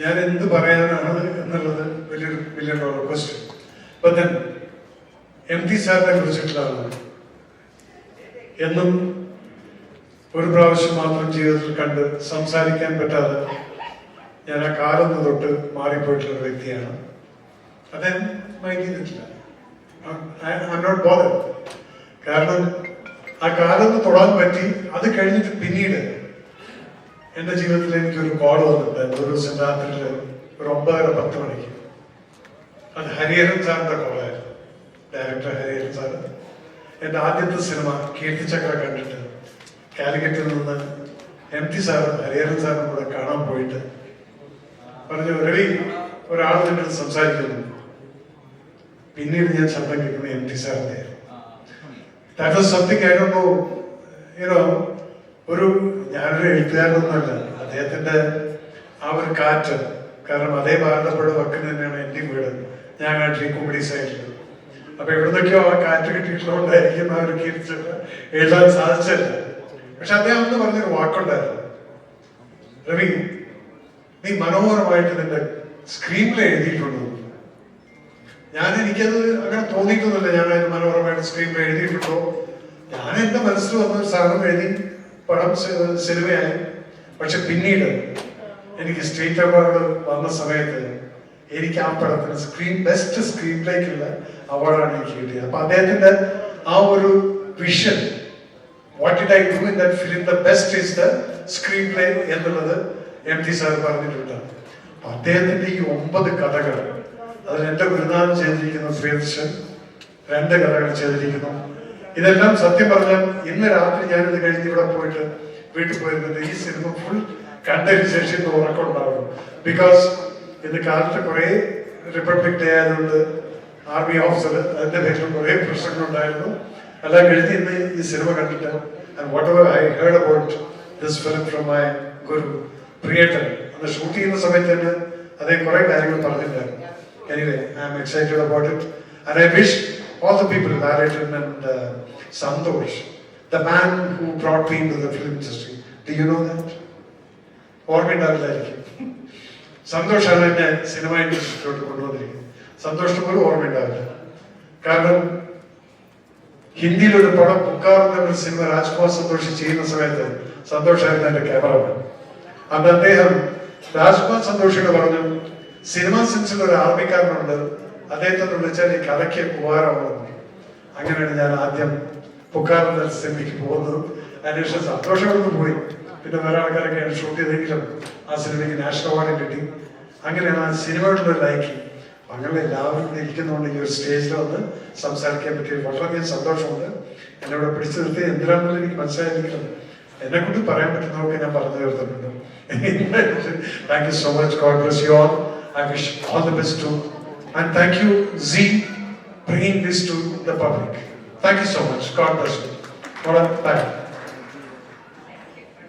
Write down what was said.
ഞാൻ എന്ത് പറയാനാണ് എന്നുള്ളത് വലിയൊരു വലിയ ക്വസ്റ്റ്യൻ അപ്പൊ then എം ടി സാറിനെ കുറിച്ചിട്ടുള്ളതാണ് എന്നും ഒരു പ്രാവശ്യം മാത്രം ജീവിതത്തിൽ കണ്ട് സംസാരിക്കാൻ പറ്റാതെ ഞാൻ ആ കാലം തൊട്ട് മാറിപ്പോയിട്ടുള്ള വ്യക്തിയാണ്. അദ്ദേഹം മൈൻഡ് ഐ നോട്ട് ബോധർ കാരണം ആ കാലത്ത് തൊടാൻ പറ്റി അത് കഴിഞ്ഞിട്ട് പിന്നീട് എന്റെ ജീവിതത്തിൽ എനിക്കൊരു കോൾ വന്നിട്ടുണ്ട് ഒരു രാത്രിയിൽ ഒരു ഒമ്പതര പത്ത് മണിക്ക്. അത് ഹരിഹരൻ സാറിന്റെ കോളായിരുന്നു. ഡയറക്ടർ ഹരിഹരൻ സാർ എന്റെ ആദ്യത്തെ സിനിമ കീർത്തിചക്ര കണ്ടിട്ട് കാലിക്കറ്റിൽ നിന്ന് എം ടി സാറും ഹരിഹരൻ സാറും കൂടെ കാണാൻ പോയിട്ട് പറഞ്ഞു റെഡി ഒരാൾ അടുത്ത് സംസാരിക്കുന്നു. പിന്നീട് ഞാൻ ശബ്ദം കേൾക്കുന്നത് എം ടി സാറിന്റെ. That was something I do know you know ഒരു ഞാനൊരു എഴുത്തുകാരനൊന്നുമല്ല. അദ്ദേഹത്തിന്റെ ആ ഒരു കാറ്റ് കാരണം അതേ ഭാരതപ്പുഴ വക്കിന് തന്നെയാണ് എന്റെ വീട്. ഞാൻ കാട്ടി കുമ്പടി സൈഡിൽ അപ്പൊ എവിടുന്നൊക്കെയോ ആ കാറ്റ് കിട്ടിയിട്ടുള്ളതുകൊണ്ടായിരിക്കും ആ ഒരു കീർത്തിച്ചൊക്കെ എഴുതാൻ സാധിച്ചില്ല പക്ഷെ അദ്ദേഹം എന്ന് പറഞ്ഞൊരു വാക്കുണ്ടായിരുന്നു. രവി നീ മനോഹരമായിട്ട് നിന്റെ സ്ക്രീനിൽ എഴുതിയിട്ടുള്ളൂ ഞാൻ എനിക്കത് അങ്ങനെ തോന്നിയിട്ടൊന്നുമില്ല. ഞാൻ അതിന് മനോഹരമായിട്ട് സ്ക്രീനിൽ എഴുതിയിട്ടുണ്ടോ? ഞാൻ എന്റെ മനസ്സിൽ വന്ന ഒരു സാധനം എഴുതി പടം സിനിമയായി. പക്ഷെ പിന്നീട് എനിക്ക് സ്റ്റേറ്റ് അവാർഡ് വന്ന സമയത്ത് എനിക്ക് ആ പടത്തിന് സ്ക്രീൻ ബെസ്റ്റ് സ്ക്രീൻ പ്ലേക്കുള്ള അവാർഡാണ് എനിക്ക് കിട്ടിയത്. അപ്പൊ അദ്ദേഹത്തിന്റെ ആ ഒരു vision what did I do in that film the best is the screenplay എന്നുള്ളത് എം ടി സാർ പറഞ്ഞിട്ടുണ്ട്. അദ്ദേഹത്തിന്റെ ഈ ഒമ്പത് കഥകൾ അതിൽ എന്റെ ഗുരുനാഥൻ ചെയ്തിരിക്കുന്ന ശ്രീദർശൻ രണ്ട് കഥകൾ ചെയ്തിരിക്കുന്നു. ഇതെല്ലാം സത്യം പറഞ്ഞാൽ ഇന്ന് രാത്രി ഞാനിത് കഴിഞ്ഞ് ഇവിടെ പോയിട്ട് വീട്ടിൽ പോയിരുന്നത് ഈ സിനിമ ഫുൾ കണ്ടതിന് ശേഷം ഇന്ന് ഉറക്കമുണ്ടാവും ബിക്കോസ് ഇന്ന് കാലത്ത് കുറേ റിപ്പബ്ലിക് ഡേ ആയതുകൊണ്ട് ആർമി ഓഫീസർ അതിന്റെ പേരിൽ കുറേ പ്രശ്നങ്ങളുണ്ടായിരുന്നു എല്ലാം കഴിഞ്ഞ് ഇന്ന് ഈ സിനിമ കണ്ടിട്ട് whatever I heard about this film from my guru പ്രിയേട്ടൻ അന്ന് ഷൂട്ട് ചെയ്യുന്ന സമയത്ത് തന്നെ അദ്ദേഹം കുറേ കാര്യങ്ങൾ പറഞ്ഞിട്ടുണ്ടായിരുന്നു. Anyway I am excited about it and I wish all the people, Narrator and uh, Santosh, the man who brought me into the film industry. Do you know that? ഓർമ്മയുണ്ടാവില്ലായിരിക്കും സന്തോഷാണ് എന്നെ സിനിമ ഇൻഡസ്ട്രിയിലോട്ട് കൊണ്ടുവന്നിരിക്കുന്നത് സന്തോഷം പോലും ഓർമ്മയുണ്ടാവില്ല കാരണം ഹിന്ദിയിൽ ഒരു പടം പുക്കാർ എന്നൊരു സിനിമ രാജ്കുമാർ സന്തോഷ് ചെയ്യുന്ന സമയത്ത് സന്തോഷായിരുന്നു എന്റെ ക്യാമറമാൻ അന്ന് അദ്ദേഹം രാജ്കുമാർ സന്തോഷിനോട് പറഞ്ഞു സിനിമ സെൻസിൽ ഒരു ആർമിക്കാരനുണ്ട് അദ്ദേഹത്തെ വിളിച്ചാൽ ഈ കഥയ്ക്ക് ഉപകാരമാകുന്നു അങ്ങനെയാണ് ഞാൻ ആദ്യം പുക്കാരൻ സിനിമയ്ക്ക് പോകുന്നത്. അതിനുശേഷം സന്തോഷം കൊണ്ട് പോയി. പിന്നെ വേറെ ആൾക്കാരൊക്കെ ഷൂട്ട് ചെയ്തെങ്കിലും ആ സിനിമയ്ക്ക് നാഷണൽ അവാർഡ് കിട്ടി. അങ്ങനെയാണ് ആ സിനിമയോടുള്ള ലൈക്ക് അങ്ങനെ എല്ലാവരും ഇവിടെ ഇരിക്കുന്നതുകൊണ്ട് ഈ ഒരു സ്റ്റേജിൽ വന്ന് സംസാരിക്കാൻ പറ്റിയ വളരെയധികം സന്തോഷമുണ്ട്. എന്നെ ഇവിടെ പിടിച്ചു നിർത്തി. എന്തിനാണെന്നുള്ള എനിക്ക് മനസ്സിലായിരിക്കണം എന്നെ കൊണ്ട് പറയാൻ പറ്റുന്നതൊക്കെ ഞാൻ പറഞ്ഞു തീർത്തിട്ടുണ്ട്. Thank you so much God bless you all I wish all the best to And thank you, Z, bringing this to the public. Thank you so much. God bless you. Bye.